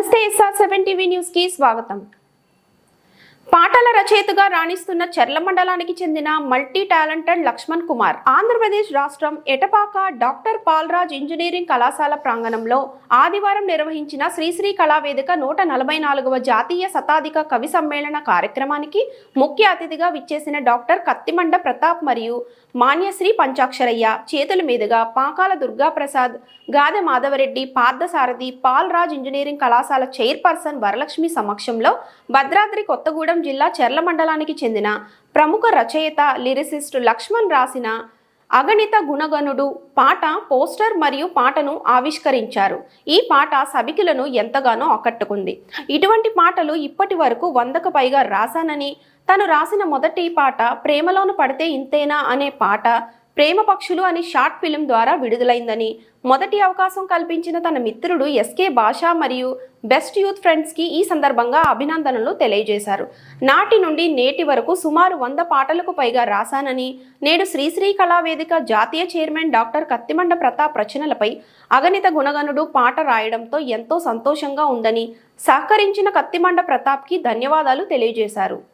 నమస్తే SR seven TV news కి స్వాగతం పాటల రచయితగా రాణిస్తున్న చెర్ల మండలానికి చెందిన మల్టీ టాలెంటెడ్ లక్ష్మణ్ కుమార్ ఆంధ్రప్రదేశ్ రాష్ట్రం ఎటపాక డాక్టర్ పాల్రాజ్ ఇంజనీరింగ్ కళాశాల ప్రాంగణంలో ఆదివారం నిర్వహించిన శ్రీశ్రీ కళావేదిక నూట నలభై నాలుగవ జాతీయ శతాధిక కవి సమ్మేళన కార్యక్రమానికి ముఖ్య అతిథిగా విచ్చేసిన డాక్టర్ కత్తిమండ ప్రతాప్ మరియు మాన్యశ్రీ పంచాక్షరయ్య చేతుల మీదుగా పాకాల దుర్గాప్రసాద్ గాదె మాధవరెడ్డి పార్థసారథి పాల్రాజ్ ఇంజనీరింగ్ కళాశాల చైర్పర్సన్ వరలక్ష్మి సమక్షంలో భద్రాద్రి కొత్తగూడెం జిల్లా చెర్ల మండలానికి చెందిన ప్రముఖ రచయిత లిరిసిస్ట్ లక్ష్మణ్ రాసిన అగణిత గుణగణుడు పాట పోస్టర్ మరియు పాటను ఆవిష్కరించారు. ఈ పాట సభికులను ఎంతగానో ఆకట్టుకుంది. ఇటువంటి పాటలు ఇప్పటి వరకు వందకు పైగా రాశానని తను రాసిన మొదటి పాట ప్రేమలోను పడితే ఇంతేనా అనే పాట ప్రేమ పక్షులు అని షార్ట్ ఫిలిం ద్వారా విడుదలైందని మొదటి అవకాశం కల్పించిన తన మిత్రుడు ఎస్కే బాషా మరియు బెస్ట్ యూత్ ఫ్రెండ్స్కి ఈ సందర్భంగా అభినందనలు తెలియజేశారు. నాటి నుండి నేటి వరకు సుమారు వంద పాటలకు పైగా రాశానని నేడు శ్రీశ్రీ కళావేదిక జాతీయ చైర్మన్ డాక్టర్ కత్తిమండ ప్రతాప్ రచనలపై అగణిత గుణగణుడు పాట రాయడంతో ఎంతో సంతోషంగా ఉందని సహకరించిన కత్తిమండ ప్రతాప్కి ధన్యవాదాలు తెలియజేశారు.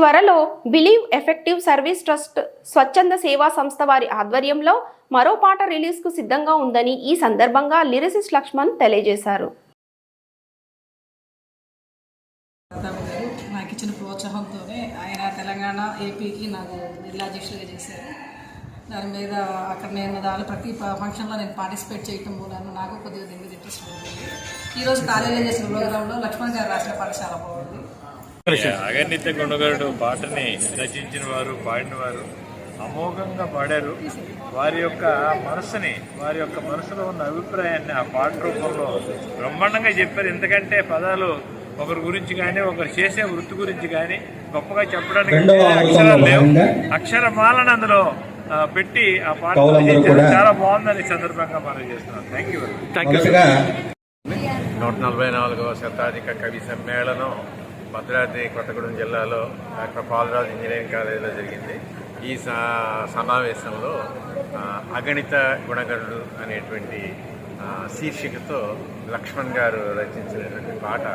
త్వరలో బిలీవ్ ఎఫెక్టివ్ సర్వీస్ ట్రస్ట్ స్వచ్ఛంద సేవా సంస్థ వారి ఆధ్వర్యంలో మరో పాట రిలీజ్కు సిద్ధంగా ఉందని ఈ సందర్భంగా లిరిసిస్ట్ లక్ష్మణ్ తెలియజేశారు. నాకు ఇచ్చిన ప్రోత్సాహంతోనే ఆయన తెలంగాణ ఏపీకి నాకు జిల్లా అధ్యక్షులుగా చేశారు. దాని మీద అక్కడ నేను దాని ప్రతి ఫంక్షన్లో నేను పార్టిసిపేట్ చేయటం మూలాన నాకు కొద్దిగా దీని మీద ఇంట్రెస్ట్ ఉంటుంది ఈరోజు కాలేజీలో చేసిన ప్రోగ్రాంలో లక్ష్మణ్ గారు రాసిన పాఠశాల బాగుంది. అగణిత గుణగరుడు పాటని రచించిన వారు పాడిన వారు అమోఘంగా పాడారు. వారి యొక్క మనసుని వారి యొక్క మనసులో ఉన్న అభిప్రాయాన్ని ఆ పాట రూపంలో బ్రహ్మాండంగా చెప్పారు. ఎందుకంటే పదాలు ఒకరి గురించి కానీ ఒకరు చేసే వృత్తి గురించి కానీ గొప్పగా చెప్పడానికి అక్షరాలు లేవు. అక్షరమాలను అందులో పెట్టి ఆ పాట చాలా బాగుందని సందర్భంగా మనం చేస్తున్నాం. థ్యాంక్ యూ మొదటగా నూట నలభై నాలుగవ శతాధిక కవి సమ్మేళనం భద్రాద్రి కొత్తగూడెం జిల్లాలో డాక్టర్ పాలరాజు ఇంజనీరింగ్ కాలేజీలో జరిగింది. ఈ సమావేశంలో అగణిత గుణగణుడు అనేటువంటి శీర్షికతో లక్ష్మణ్ గారు రచించినటువంటి పాట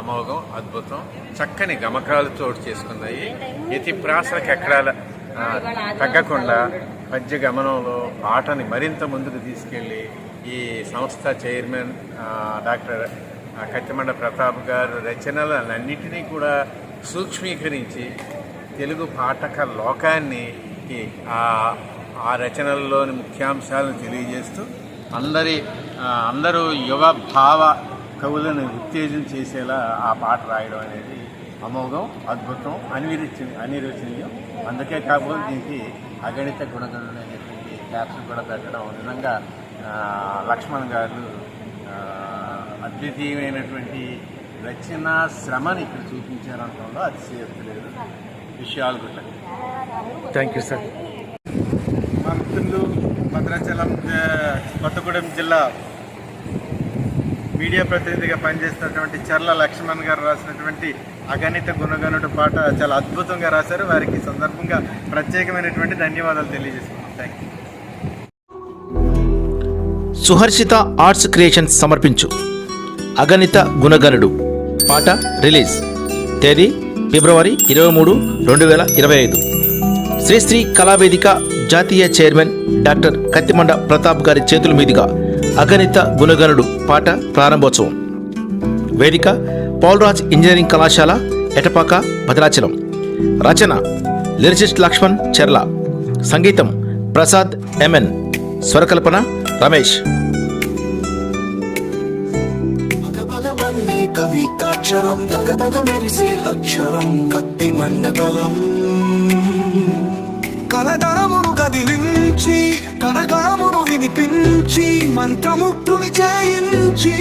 అమోఘం అద్భుతం చక్కని గమకాలు చోటు చేసుకున్నాయి. యతి ప్రాసలకు ఎక్కడాల తగ్గకుండా పద్య గమనంలో పాటని మరింత ముందుకు తీసుకెళ్ళి ఈ సంస్థ చైర్మన్ డాక్టర్ కత్తిమండ ప్రతాప్ గారు రచనలన్నింటినీ కూడా సూక్ష్మీకరించి తెలుగు పాఠక లోకాన్ని ఆ ఆ రచనల్లోని ముఖ్యాంశాలను తెలియజేస్తూ అందరి అందరూ యువ భావ కవులను ఉత్తేజం చేసేలా ఆ పాట రాయడం అనేది అమోఘం అద్భుతం అనిరిచి అనిరుచనీయం. అందుకే కాకపోతే దీనికి అగణిత గుణగణులు అనేటువంటి క్యాప్షన్ కూడా పెట్టడం. నిజంగా లక్ష్మణ్ గారు అద్వితీయమైనటువంటి రచన శ్రమని ఇక్కడ చూపించారనడంలో అతిశయోక్తి లేదు. విషయాలు గుడ్ థ్యాంక్ యూ సార్ మా మిత్రులు భద్రాచలం కొత్తగూడెం జిల్లా మీడియా ప్రతినిధిగా పనిచేస్తున్నటువంటి చర్ల లక్ష్మణ్ గారు రాసినటువంటి అగణిత గుణగణుడు పాట చాలా అద్భుతంగా రాశారు. వారికి ఈ సందర్భంగా ప్రత్యేకమైనటువంటి ధన్యవాదాలు తెలియజేస్తున్నాం thank you Suharshitha arts creations సమర్పించు. అగణిత గుణగణుడు. పాట రిలీజ్. తేదీ ఫిబ్రవరి ఇరవై మూడు రెండు వేల ఇరవై ఐదు. శ్రీశ్రీ కళావేదిక జాతీయ చైర్మన్ డాక్టర్ కత్తిమండ ప్రతాప్ గారి చేతుల మీదుగా అగణిత గుణగణుడు పాట ప్రారంభోత్సవం. వేదిక పౌల్రాజ్ ఇంజనీరింగ్ కళాశాల ఎటపాక భద్రాచలం. రచన లిరిసిస్ట్ లక్ష్మణ్ చెర్ల. సంగీతం ప్రసాద్ ఎంఎన్ స్వరకల్పన రమేష్. కవితాక్షరం తగతగ మెరిసే అక్షరం కత్తి మండలం కలదరమును కదిలించి కనకరమును వినిపించి మంత్రముట్టుని చేయించి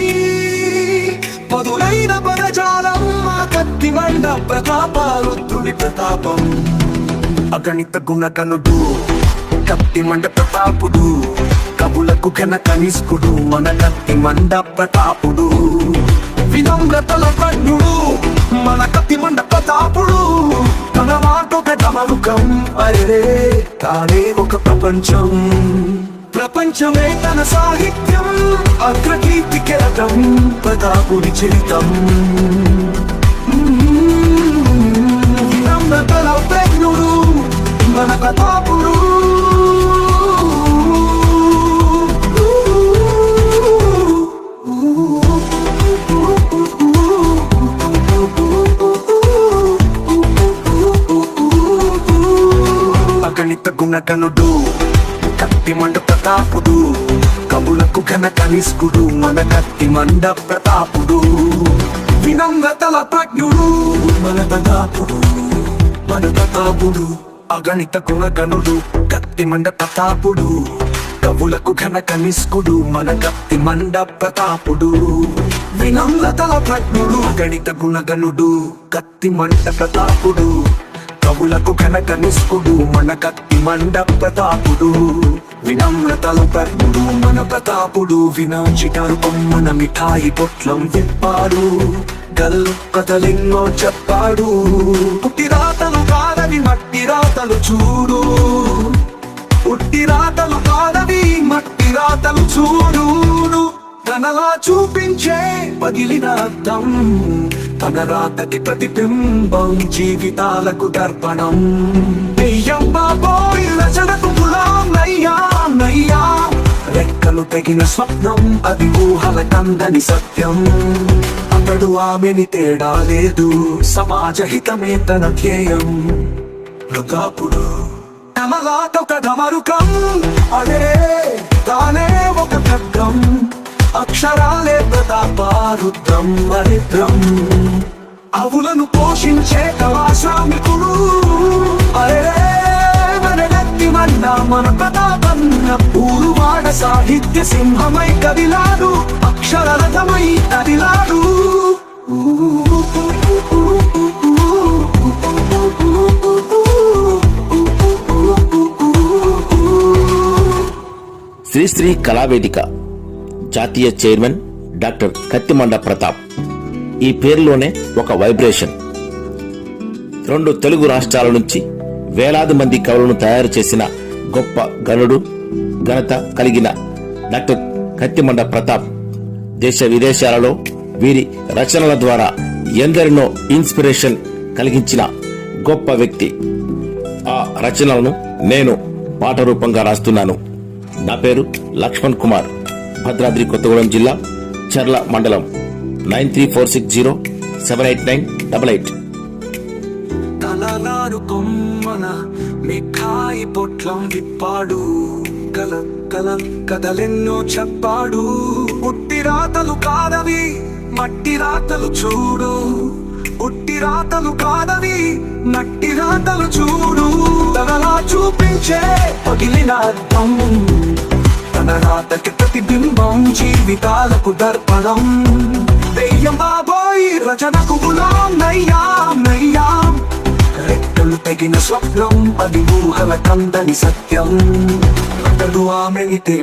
పదులైన పదజాలం మా కత్తి మండ ప్రతాప రుద్రుని ప్రతాపం. అగణిత గుణకనుడు కత్తి మండ ప్రతాపుడు కవులకు ఘన కనిష్కుడు మన కత్తి మండ ప్రతాపుడు. వినమ్రతల కన్నుడు మన కత్తి మండప తాపుడు తన మాట ఒక అరే తానే ఒక ప్రపంచం. ప్రపంచమే తన సాహిత్యం అగ్రకీర్తి కెరటం ప్రతాపుడి చరితం. వినమ్రతల ప్రజ్ఞుడు మన ప్రతాపుడు. నటనుడు గుణగనుడు కత్తి మండ ప్రతాపుడు. కవులకు ఘన కనిష్కుడు. మన కత్తి మండ ప్రతాపుడు. వినమ్రతల ప్రజ్ఞుడు. మన ప్రతాపుడు. మన ప్రతాపుడు. అగణిత గుణగనుడు కత్తి మండ ప్రతాపుడు. కవులకు ఘన కనిష్కుడు. మన కత్తి మండ ప్రతాపుడు. వినమ్రతల ప్రజ్ఞుడు. గణిత గుణగనుడు కత్తి మండ ప్రతాపుడు. కవులకు కనక నిస్కుడు మన కత్తి మండ ప్రతాపుడు. వినమ్రతలు ప్రజ్ఞుడు మన ప్రతాపుడు. వినాచిటారు బొమ్మన మిఠాయి పొట్లం విప్పాడు. గల్ కథలెన్నో చెప్పాడు. పుట్టి రాతలు కాదని మట్టి రాతలు చూడు. పుట్టి రాతలు కాదవి మట్టి రాతలు చూడు. తనలా చూపించే పగిలిన అర్థం తన రాతకి ప్రతిబింబం జీవితాలకు దర్పణం. రచనకు గులాం నయ్యా రెక్కలు తెగిన స్వప్నం అది ఊహల కందని సత్యం. అతడు ఆమెని తేడా లేదు సమాజ హితమే తన ధ్యేయం. ప్రతాపుడు కమలాటొక ధమరుకం అదే తానే ఒక ఖడ్గం. అక్షరాలే ప్రతాపారుద్రం వరిద్రం అవులను పోషించే కళాశ్రామికుడు. అరే మన మన ప్రతాపన్న ఊరువాడ సాహిత్య సింహమై కదిలాడు అక్షర రథమై కదిలాడు. శ్రీశ్రీ కళావేదిక జాతీయ చైర్మన్ డాక్టర్ కత్తిమండ ప్రతాప్. ఈ పేరులోనే ఒక వైబ్రేషన్. రెండు తెలుగు రాష్ట్రాల నుంచి వేలాది మంది కవులను తయారు చేసిన గొప్ప గనుడు ఘనత కలిగిన డాక్టర్ కత్తిమండ ప్రతాప్. దేశ విదేశాలలో వీరి రచనల ద్వారా ఎందరినో ఇన్స్పిరేషన్ కలిగించిన గొప్ప వ్యక్తి. ఆ రచనలను నేను పాట రూపంగా రాస్తున్నాను. నా పేరు లక్ష్మణ్ కుమార్. భద్రాద్రి కొత్తగూడెం జిల్లా చర్ల మండలం nine three four six zero seven eight nine double eight. తలనారు కొమ్మన మిఠాయి పొట్లం విప్పాడు. కల కల కథలెన్నో చెప్పాడు. ఉట్టి రాతలు కాదవి మట్టి రాతలు చూడు. ఉట్టి రాతలు కాదవి మట్టి రాతలు చూడు. తగలా చూపించే పగిలిన అర్థం తన రాతకి ప్రతిబింబం జీవితాలకు దర్పణం. దెయ్యం బాబోయ్ రచనకు గులాం నయ్యాం నయ్యాం. రెక్కలు తెగిన స్వప్నం అది ఊహల కందని సత్యం. అతడు ఆమెనితే